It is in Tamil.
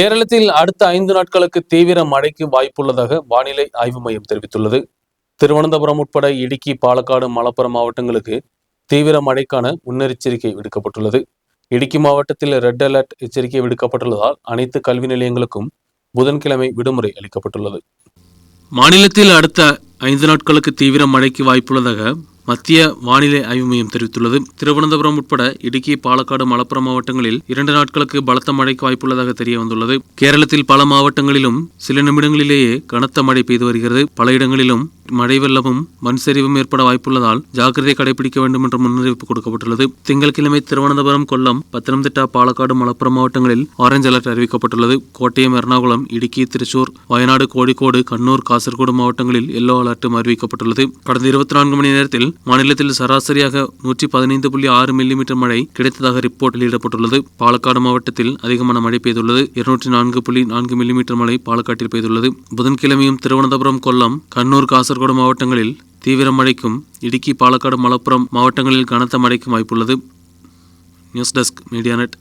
கேரளத்தில் அடுத்த ஐந்து நாட்களுக்கு தீவிர மழைக்கு வாய்ப்புள்ளதாக வானிலை ஆய்வு மையம் தெரிவித்துள்ளது. திருவனந்தபுரம் உட்பட இடுக்கி பாலக்காடு மலப்புரம் மாவட்டங்களுக்கு தீவிர மழைக்கான முன்னெச்சரிக்கை விடுக்கப்பட்டுள்ளது. இடுக்கி மாவட்டத்தில் ரெட் அலர்ட் எச்சரிக்கை விடுக்கப்பட்டுள்ளதால் அனைத்து கல்வி நிலையங்களுக்கும் புதன்கிழமை விடுமுறை அளிக்கப்பட்டுள்ளது. மாநிலத்தில் அடுத்த ஐந்து நாட்களுக்கு தீவிர மழைக்கு வாய்ப்புள்ளதாக மத்திய வானிலை ஆய்வு மையம் தெரிவித்துள்ளது. திருவனந்தபுரம் உட்பட இடுக்கி பாலக்காடு மலப்புரம் மாவட்டங்களில் இரண்டு நாட்களுக்கு பலத்த மழைக்கு வாய்ப்புள்ளதாக தெரிய வந்துள்ளது. கேரளத்தில் பல மாவட்டங்களிலும் சில நிமிடங்களிலேயே கனத்த மழை பெய்து வருகிறது. பல இடங்களிலும் மழை வெள்ளமும் மண் சரிவும் ஏற்பட வாய்ப்புள்ளதால் ஜாக்கிரதை கடைபிடிக்க வேண்டும் என்ற முன்னறிவிப்பு கொடுக்கப்பட்டுள்ளது. திங்கட்கிழமை திருவனந்தபுரம் கொல்லம் பத்தனம்திட்டா பாலக்காடு மலப்புரம் மாவட்டங்களில் ஆரஞ்சு அலர்ட் அறிவிக்கப்பட்டுள்ளது. கோட்டயம் எர்ணாகுளம் இடுக்கி திருச்சூர் வயநாடு கோழிக்கோடு கண்ணூர் காசர்கோடு மாவட்டங்களில் எல்லோ அலர்ட்டும் அறிவிக்கப்பட்டுள்ளது. கடந்த இருபத்தி நான்கு மணி நேரத்தில் மாநிலத்தில் சராசரியாக நூற்றி பதினைந்து புள்ளி ஆறு மில்லிமீட்டர் மழை கிடைத்ததாக ரிப்போர்ட் வெளியிடப்பட்டுள்ளது. பாலக்காடு மாவட்டத்தில் அதிகமான மழை பெய்துள்ளது. இருநூற்றி நான்கு புள்ளி நான்கு மில்லிமீட்டர் மழை பாலக்காட்டில் பெய்துள்ளது. புதன்கிழமையும் திருவனந்தபுரம் கொல்லம் கண்ணூர் காசர்கோடு மாவட்டங்களில் தீவிர மழைக்கும் இடுக்கி பாலக்காடு மலப்புரம் மாவட்டங்களில் கனத்த மழைக்கும் வாய்ப்புள்ளது. News desk media net.